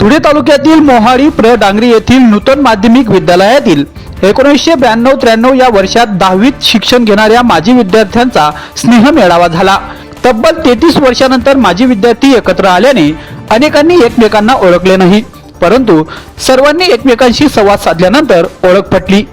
धुळे तालुक्यातील मोहाडी प्र डांगरी येथील नूतन माध्यमिक विद्यालयातील एकोणीसशे ब्याण्णव त्र्याण्णव या वर्षात दहावीत शिक्षण घेणाऱ्या माजी विद्यार्थ्यांचा स्नेह मेळावा झाला. तब्बल तेहतीस वर्षानंतर माजी विद्यार्थी एकत्र आल्याने अनेकांनी एकमेकांना ओळखले नाही. परंतु सर्वांनी एकमेकांशी संवाद साधल्यानंतर ओळख पटली.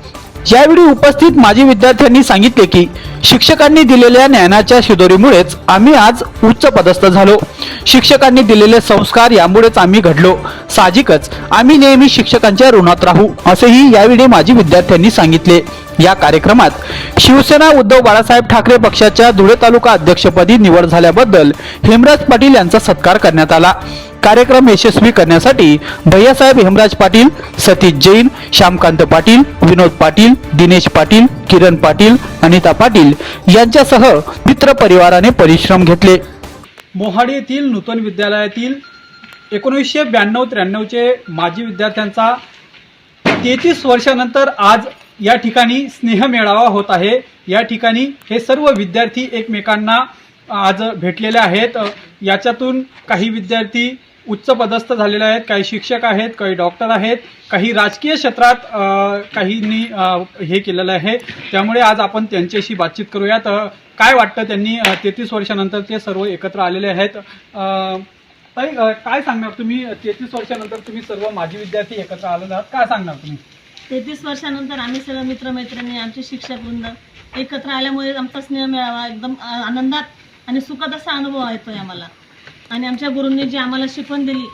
यावेळी उपस्थित माजी विद्यार्थ्यांनी सांगितले की शिक्षकांनी दिलेल्या ज्ञानाच्या शिदोरीमुळेच आम्ही आज उच्च पदस्थ झालो. शिक्षकांनी दिलेले संस्कार यामुळेच आम्ही घडलो. साहजिकच आम्ही नेहमी शिक्षकांच्या ऋणात राहू असेही यावेळी माजी विद्यार्थ्यांनी सांगितले. या कार्यक्रमात शिवसेना उद्धव बाळासाहेब ठाकरे पक्षाच्या धुळे तालुका अध्यक्षपदी निवड झाल्याबद्दल हेमराज पाटील यांचा सत्कार करण्यात आला. कार्यक्रम यशस्वी करण्यासाठी भैयासाहेब हेमराज पाटील सतीश जैन श्यामकांत पाटील विनोद पाटील दिनेश पाटील किरण पाटील अनिता पाटील यांच्यासह मित्र परिवाराने परिश्रम घेतले. मोहाडी येथील नूतन विद्यालयातील एकोणीसशे ब्याण्णव त्र्याण्णवचे माजी विद्यार्थ्यांचा तेहतीस वर्षानंतर आज या ठिकाणी स्नेह मेळावा होत आहे. या ठिकाणी हे सर्व विद्यार्थी एकमेकांना आज भेटलेले आहेत. याच्यातून काही विद्यार्थी उच्च पदस्थ झालेले आहेत काही शिक्षक आहेत काही डॉक्टर आहेत काही राजकीय क्षेत्रात काहींनी हे केलेलं आहे. त्यामुळे आज आपण त्यांच्याशी बातचीत करूयात. काय वाटतं त्यांनी तेहतीस वर्षानंतर ते सर्व एकत्र आलेले आहेत? ताई काय सांगणार तुम्ही? तेहतीस वर्षानंतर तुम्ही सर्व माजी विद्यार्थी एकत्र आलेले आहात. काय सांगणार तुम्ही? तेहतीस वर्षानंतर आम्ही सर्व मित्रमैत्रिणी आमचे शिक्षक वृंद एकत्र आल्यामुळे आमचा स्नेह मिळावा एकदम आनंदात आणि सुखात असा अनुभव येतोय आम्हाला. आणि आमच्या गुरूंनी जी आम्हाला शिकवण दिली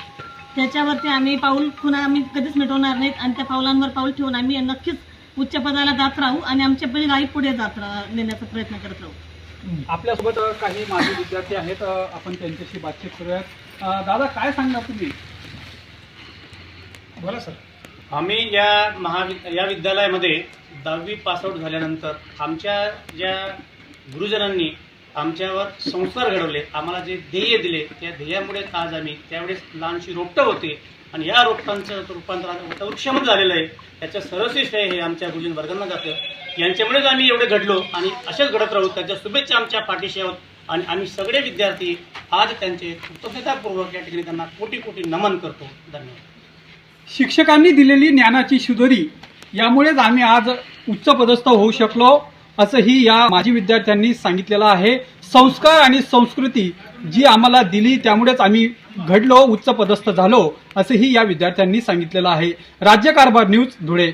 त्याच्यावरती आम्ही पाऊल पुन्हा आम्ही कधीच मिटवणार नाहीत आणि त्या पावलांवर पाऊल ठेवून आम्ही नक्कीच उच्च पदाला जात राहू आणि आमच्या पिढी पुढे जात नेण्याचा प्रयत्न करत राहू. आपल्यासोबत काही माजी विद्यार्थी आहेत आपण त्यांच्याशी बातचीत करूयात. दादा काय सांगणार तुम्ही? बोला सर. आम्ही या महावि या विद्यालयामध्ये दहावी पासआउट झाल्यानंतर आमच्या ज्या गुरुजनांनी आमच्यावर संस्कार घडवले आम्हाला जे ध्येय दिले त्या ध्येयामुळे आज आम्ही त्यावेळेस लहानशी रोपटं होते. आणि या रोपटांचं रूपांतर आता वृक्षामध्ये झालेलं आहे. त्याचं सर्वस्वी श्रेय हे आमच्या गुरुजन वर्गांना जातं यांच्यामुळेच आम्ही एवढे घडलो आणि असेच घडत राहू. त्याच्या शुभेच्छा आमच्या पाठीशी आहोत. आणि आम्ही सगळे विद्यार्थी आज त्यांचे कृतज्ञतापूर्वक या ठिकाणी त्यांना कोटी कोटी नमन करतो. धन्यवाद. शिक्षकांनी दिलेली ज्ञानाची शुदरी यामुळेच आम्ही आज उच्च पदस्थ होऊ शकलो. असंही या माजी विद्यार्थ्यांनी सांगितलेलं आहे. संस्कार आणि संस्कृती जी आम्हाला दिली त्यामुळेच आम्ही घडलो उच्च पदस्थ झालो असंही या विद्यार्थ्यांनी सांगितलेलं आहे. राज्यकारभार न्यूज धुळे.